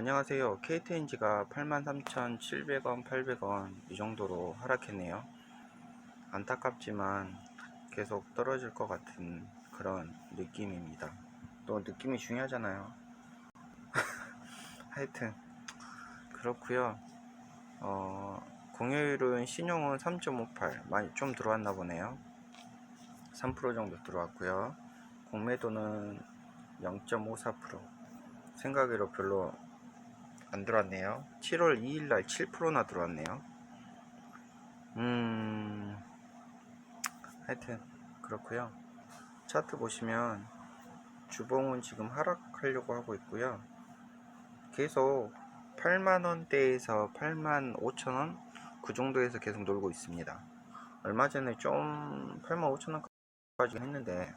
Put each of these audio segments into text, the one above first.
안녕하세요. KTNG가 83,700원, 800원 이 정도로 하락했네요. 안타깝지만 계속 떨어질 것 같은 그런 느낌입니다. 또 느낌이 중요하잖아요. 하여튼 그렇고요. 어, 공휴일은 신용은 3.58 많이 좀 들어왔나 보네요. 3% 정도 들어왔고요. 공매도는 0.54% 생각외로 별로 안 들어왔네요. 7월 2일 날 7%나 들어왔네요. 음, 하여튼, 그렇고요 차트 보시면, 주봉은 지금 하락하려고 하고 있고요. 계속 8만원대에서 8만 5천원? 그 정도에서 계속 놀고 있습니다. 얼마 전에 좀 8만 5천원까지 했는데,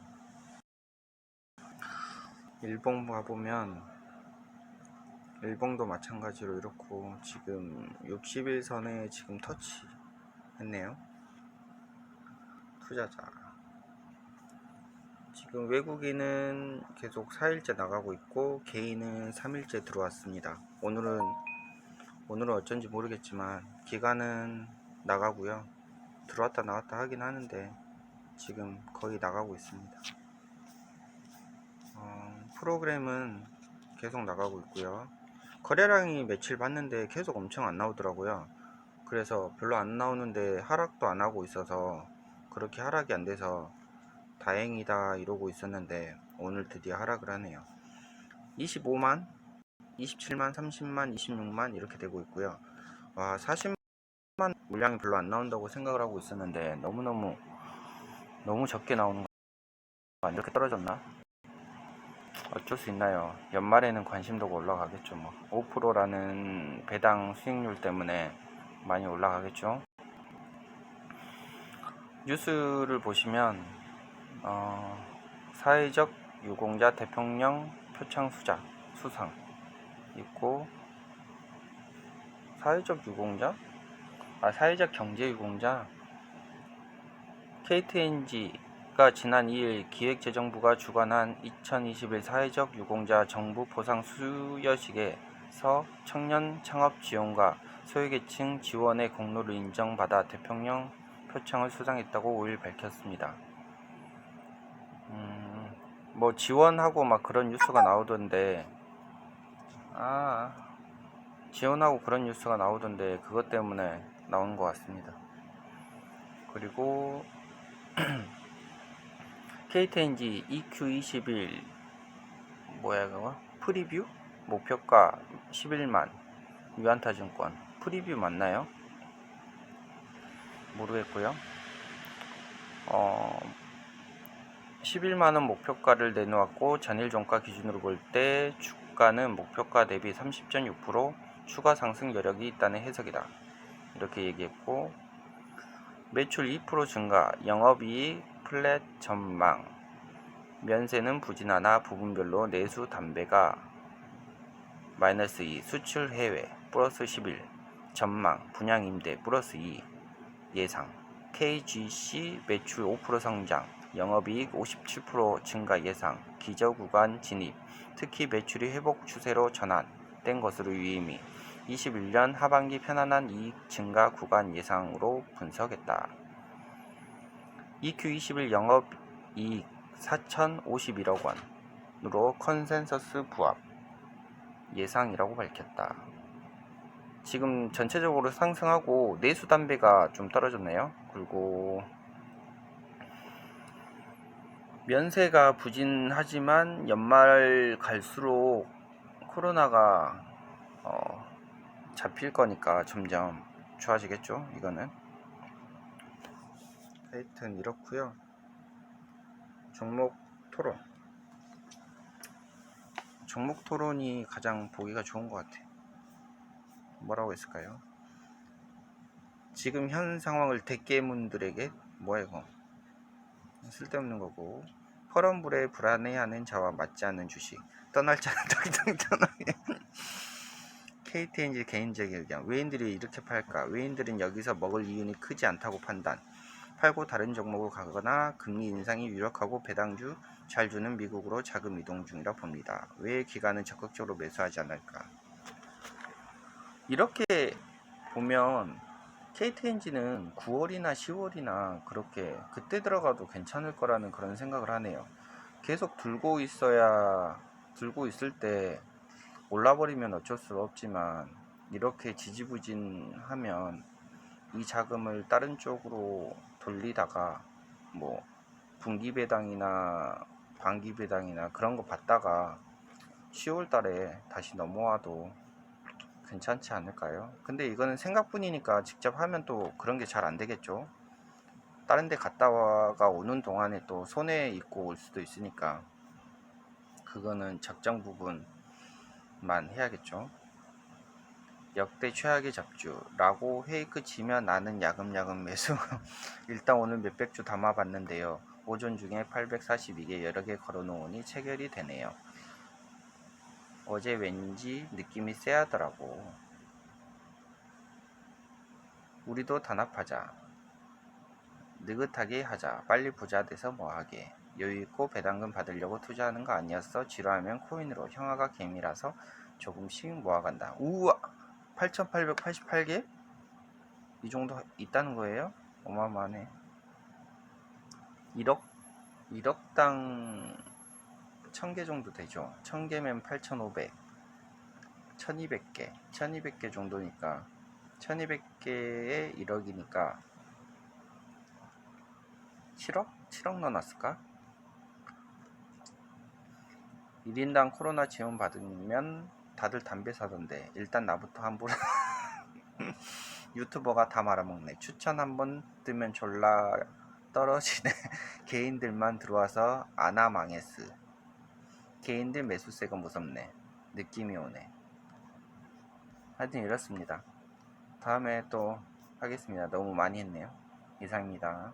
일봉 봐보면, 일봉도 마찬가지로 이렇고 지금 60일선에 지금 터치 했네요. 투자자. 지금 외국인은 계속 4일째 나가고 있고 개인은 3일째 들어왔습니다. 오늘은 오늘은 어쩐지 모르겠지만 기간은 나가고요. 들어왔다 나왔다 하긴 하는데 지금 거의 나가고 있습니다. 어, 프로그램은 계속 나가고 있고요 거래량이 며칠 봤는데 계속 엄청 안 나오더라고요. 그래서 별로 안 나오는데 하락도 안 하고 있어서 그렇게 하락이 안 돼서 다행이다 이러고 있었는데 오늘 드디어 하락을 하네요. 25만, 27만, 30만, 26만 이렇게 되고 있고요. 와 40만 물량이 별로 안 나온다고 생각을 하고 있었는데 너무너무 너무 적게 나오는 거 이렇게 떨어졌나? 어쩔 수 있나요? 연말에는 관심도가 올라가겠죠. 뭐 5%라는 배당 수익률 때문에 많이 올라가겠죠. 뉴스를 보시면 어, 사회적 유공자 대통령 표창 수자 수상 있고 사회적 유공자 아 사회적 경제 유공자 KTNG 가 지난 2일 기획재정부가 주관한 2021 사회적 유공자 정부 보상 수여식에서 청년 창업 지원과 소외계층 지원의 공로를 인정받아 대통령 표창을 수상했다고 5일 밝혔습니다. 음, 뭐 지원하고 막 그런 뉴스가 나오던데 아 지원하고 그런 뉴스가 나오던데 그것 때문에 나온 것 같습니다. 그리고 KTNG EQ21 뭐야 그거? 프리뷰? 목표가 11만 유한타증권 프리뷰 맞나요? 모르겠고요 어 11만원 목표가를 내놓았고 전일 종가 기준으로 볼 때 주가는 목표가 대비 30.6% 추가 상승 여력이 있다는 해석이다 이렇게 얘기했고 매출 2% 증가 영업이익 플랫 전망. 면세는 부진하나 부분별로 내수 담배가 마이너스 2 수출 해외 플러스 11 전망 분양 임대 플러스 2 예상. KGC 매출 5% 성장 영업이익 57% 증가 예상 기저 구간 진입 특히 매출이 회복 추세로 전환된 것으로 유의미. 21년 하반기 편안한 이익 증가 구간 예상으로 분석했다. EQ21 영업이익 4,051억 원으로 컨센서스 부합 예상이라고 밝혔다. 지금 전체적으로 상승하고 내수 담배가 좀 떨어졌네요. 그리고 면세가 부진하지만 연말 갈수록 코로나가 어, 잡힐 거니까 점점 좋아지겠죠. 이거는 하여튼 이렇고요. 종목 토론. 종목 토론이 가장 보기가 좋은 것 같아. 뭐라고 했을까요? 지금 현 상황을 대깨문들에게 뭐야 이거? 쓸데없는 거고. 퍼런 불에 불안해하는 자와 맞지 않는 주식. 떠날 자는 당장 떠나게. KTNG 개인적인 의견. 외인들이 이렇게 팔까? 외인들은 여기서 먹을 이윤이 크지 않다고 판단 팔고 다른 종목을 가거나 금리 인상이 유력하고 배당주 잘 주는 미국으로 자금 이동 중이라 봅니다. 왜 기관은 적극적으로 매수하지 않을까? 이렇게 보면 KT 엔진은 9월이나 10월이나 그렇게 그때 들어가도 괜찮을 거라는 그런 생각을 하네요. 계속 들고 있어야 들고 있을 때 올라버리면 어쩔 수 없지만 이렇게 지지부진하면 이 자금을 다른 쪽으로 돌리다가 뭐 분기 배당이나 반기 배당이나 그런 거 받다가 10월 달에 다시 넘어와도 괜찮지 않을까요? 근데 이거는 생각뿐이니까 직접 하면 또 그런 게 잘 안 되겠죠. 다른 데 갔다 와가 오는 동안에 또 손해 있고 올 수도 있으니까 그거는 적정 부분만 해야겠죠. 역대 최악의 잡주라고 회의크 지면 나는 야금야금 매수 일단 오늘 몇백 주 담아봤는데요. 오전 중에 842개 여러 개 걸어놓으니 체결이 되네요. 어제 왠지 느낌이 쎄하더라고. 우리도 단합하자. 느긋하게 하자. 빨리 부자 돼서 뭐하게. 여유있고 배당금 받으려고 투자하는 거 아니었어? 지루하면 코인으로. 형아가 개미라서 조금씩 모아간다. 우와! 8,888개? 이 정도 있다는 거예요? 어마어마하네. 1억? 1억당 1000개 정도 되죠. 1000개면 8,500. 1200개. 1200개 정도니까 1200개에 1억이니까 7억? 7억 넣어놨을까? 1인당 코로나 지원 받으면 다들 담배 사던데 일단 나부터 한번 유튜버가 다 말아먹네. 추천 한번 뜨면 졸라 떨어지네. 개인들만 들어와서 아나 망했스. 개인들 매수세가 무섭네. 느낌이 오네. 하여튼 이렇습니다. 다음에 또 하겠습니다. 너무 많이 했네요. 이상입니다